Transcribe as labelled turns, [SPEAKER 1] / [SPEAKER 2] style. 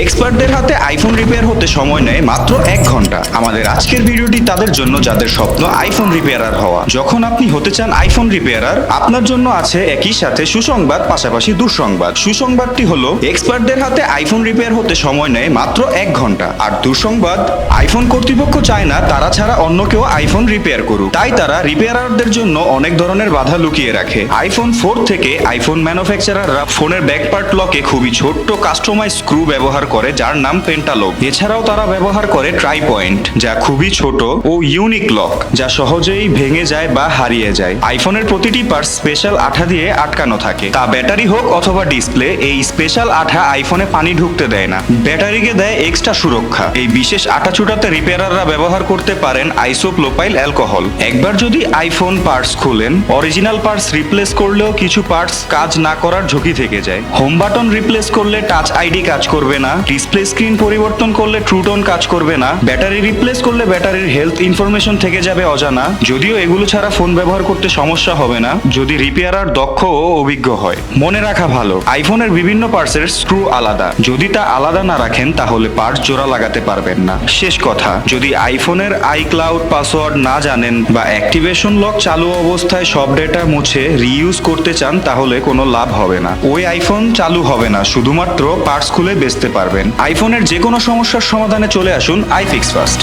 [SPEAKER 1] এক্সপার্টদের হাতে iPhone repair হতে সময় নেয় মাত্র এক ঘণ্টা। আমাদের আজকের ভিডিওটি তাদের জন্য, যাদের স্বপ্ন আইফোন রিপেয়ারার হওয়া। যখন আপনি হতে চান আইফোন রিপেয়ারার আপনার জন্য আছে একই সাথে সুসংবাদ, পাশাপাশি দুঃসংবাদ। সুসংবাদটি হলো এক্সপার্টদের হাতে আইফোন রিপেয়ার হতে সময় নেয় মাত্র এক ঘণ্টা। আর দুঃসংবাদ আইফোন কর্তৃপক্ষ চায় না তারা ছাড়া অন্য কেউ আইফোন রিপেয়ার করুক। তাই তারা রিপেয়ারারদের জন্য অনেক ধরনের বাধা লুকিয়ে রাখে। আইফোন ফোর থেকে আইফোন ম্যানুফ্যাকচারাররা ফোনের ব্যাকপার্ট লকে খুবই ছোট্ট কাস্টমাইজ স্ক্রু ব্যবহার করে, যার নাম পেন্টালক। এছাড়াও তারা ব্যবহার করে ট্রাই পয়েন্ট যা খুবই ছোট ও ইউনিক লক, যা সহজেই ভেঙে যায় বা হারিয়ে যায়। আইফোনের প্রতিটি পার্ট স্পেশাল আঠা দিয়ে আটকানো থাকে। তা ব্যাটারি হোক অথবা ডিসপ্লে, এই স্পেশাল আঠা আইফোনে পানি ঢুকতে দেয় না। ব্যাটারিকে দেয় এক্সট্রা সুরক্ষা। এই বিশেষ আঠা ছুটাতে রিপেয়ারাররা ব্যবহার করতে পারেন আইসোপ্লোপাইল অ্যালকোহল। একবার যদি আইফোন পার্টস খুলেন, অরিজিনাল পার্টস রিপ্লেস করলেও কিছু পার্টস কাজ না করার ঝুঁকি থেকে যায়। হোম বাটন রিপ্লেস করলে টাচ আইডি কাজ করবে না ডিসপ্লে স্ক্রিন পরিবর্তন করলে ট্রুটন কাজ করবে না। ব্যাটারি রিপ্লেস করলে ব্যাটারির হেলথ ইনফরমেশন থেকে যাবে অজানা। যদিও এগুলো ছাড়া ফোন ব্যবহার করতে সমস্যা হবে না। যদি রিপেয়ারার দক্ষ ও অভিজ্ঞ হয়, মনে রাখা ভালো। আইফোনের বিভিন্ন পার্টসের স্ক্রু আলাদা। যদি তা আলাদা না রাখেন, তাহলে পার্টস জোড়া লাগাতে পারবেন না। শেষ কথা, যদি আইফোনের আইক্লাউড পাসওয়ার্ড না জানেন বা অ্যাক্টিভেশন লক চালু অবস্থায় সব ডেটা মুছে রিইউজ করতে চান, তাহলে কোনো লাভ হবে না। ওই আইফোন চালু হবে না। শুধুমাত্র পার্টস খুলে বেচতে পারবেন। আইফোনের যে কোনো সমস্যার সমাধানে চলে আসুন আইফিক্স ফার্স্ট